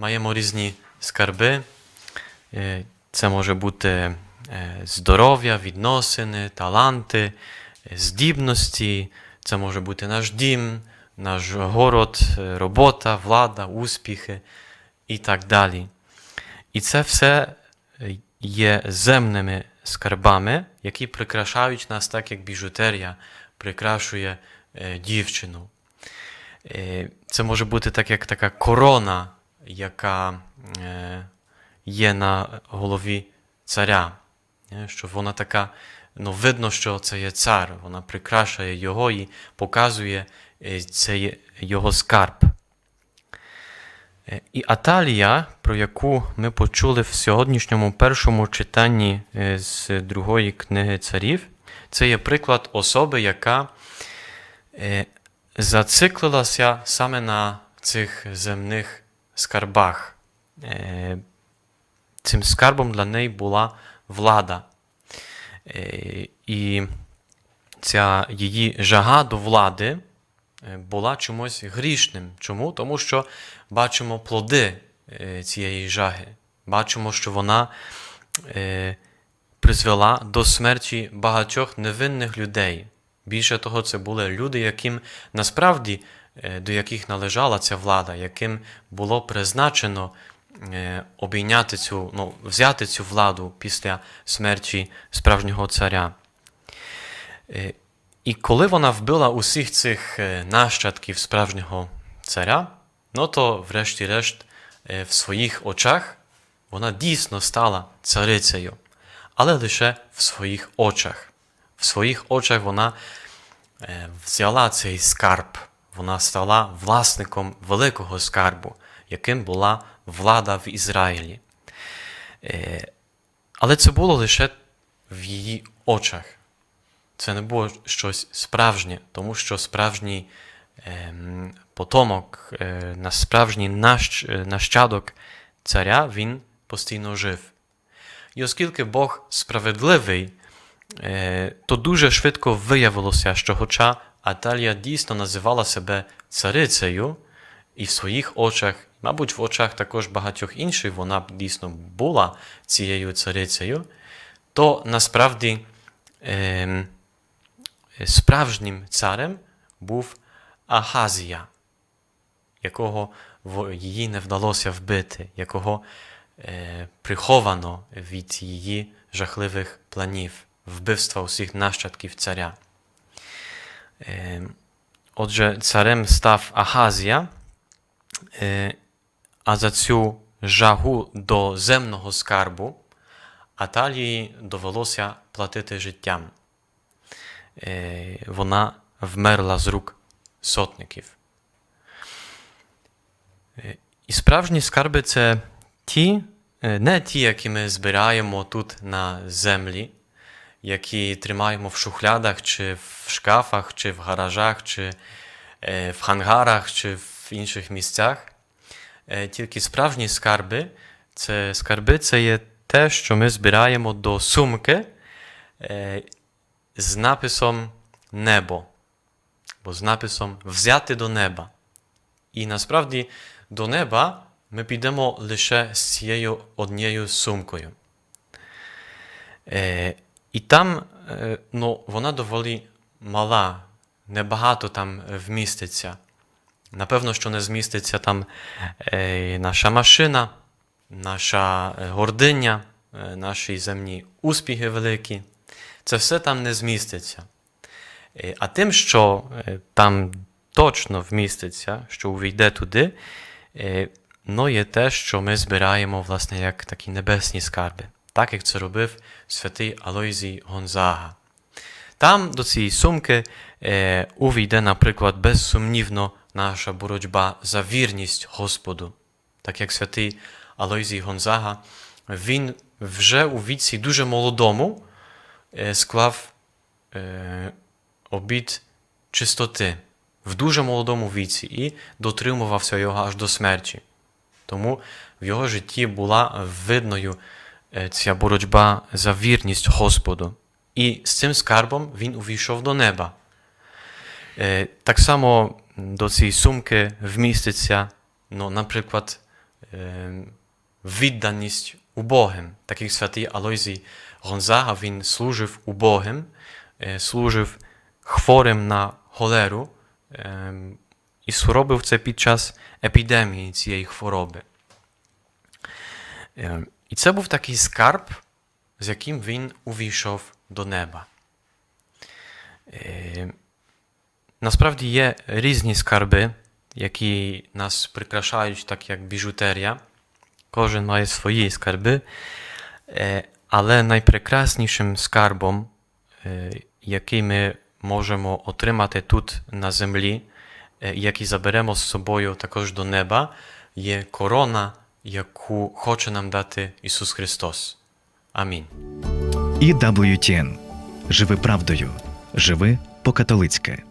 маємо різні скарби. Е, Це може бути е, здоров'я, відносини, таланти, е, здібності, це може бути наш дім, наш город, робота, влада, успіхи і так далі. І це все є земними скарбами, які прикрашають нас так, як біжутерія прикрашує дівчину. Це може бути так, як така корона, яка е, є на голові царя. Е, Що вона така, ну, видно, що це є цар, вона прикрашає його і показує е, це є його скарб. І Аталія, про яку ми почули в сьогоднішньому першому читанні з другої книги царів, це є приклад особи, яка зациклилася саме на цих земних скарбах. Е, Цим скарбом для неї була влада. Е, І ця її жага до влади е, була чомусь грішним. Чому? Тому що бачимо плоди цієї жаги. Бачимо, що вона призвела до смерті багатьох невинних людей. Більше того, це були люди, яким насправді до яких належала ця влада, яким було призначено е, обійняти цю, ну, взяти цю владу після смерті справжнього царя. Е, І коли вона вбила усіх цих е, нащадків справжнього царя, ну то, врешті-решт, е, в своїх очах вона дійсно стала царицею, але лише в своїх очах. В своїх очах вона е, взяла цей скарб, вона стала власником великого скарбу, яким була влада в Ізраїлі. Е, Але це було лише в її очах. Це не було щось справжнє, тому що справжній ем, потомок, е, справжній е, нащадок царя він постійно жив. І оскільки Бог справедливий, то дуже швидко виявилося, що хоча Аталія дійсно називала себе царицею, і в своїх очах, мабуть, в очах також багатьох інших вона б дійсно була цією царицею, то насправді ем, справжнім царем був Ахазія, якого їй не вдалося вбити, якого е, приховано від її жахливих планів, вбивства усіх нащадків царя. Е, Отже, царем став Ахазія, е, а за цю жагу до земного скарбу Аталії довелося платити життям. Е, Вона вмерла з рук сотників. Е, І справжні скарби це ті, не ті, які ми збираємо тут на землі, які тримаємо в шухлядах, чи в шкафах, чи в гаражах, чи е, в хангарах, чи в інших місцях. Е, Тільки справжні скарби це скарби це є те, що ми збираємо до сумки е, з написом небо, бо з написом взяти до неба. І насправді до неба ми підемо лише з цією однією сумкою. Е, і там е, ну, вона доволі мала, небагато там вміститься. Напевно, що не зміститься там е, наша машина, наша е, гординя, е, наші земні успіхи великі. Це все там не зміститься. Е, А тим, що е, там точно вміститься, що увійде туди, е, ну, є те, що ми збираємо, власне, як такі небесні скарби, так як це робив святий Алойзій Гонзага. Там до цієї сумки е, увійде, наприклад, безсумнівно наша боротьба за вірність Господу. Так як святий Алойзій Гонзага, він вже у віці дуже молодому е, склав е, обід чистоти в дуже молодому віці і дотримувався його аж до смерті. Тому в його житті була видною ця боротьба за вірність Господу. І з цим скарбом він увійшов до неба. Так само до цієї сумки вміститься, ну, наприклад, відданість убогим. Так як святий Алойзій Гонзага, він служив убогим, служив хворим на холеру і робив це під час епідемії цієї хвороби. І це був такий скарб, з яким він увійшов до неба. Насправді є різні скарби, які нас прикрашають, так як біжутерія. Кожен має свої скарби. Але найпрекраснішим скарбом, який ми можемо отримати тут на землі, який заберемо з собою також до неба, є корона, яку хоче нам дати Ісус Христос. Амінь. І WTN. Живи правдою. Живи по-католицьки.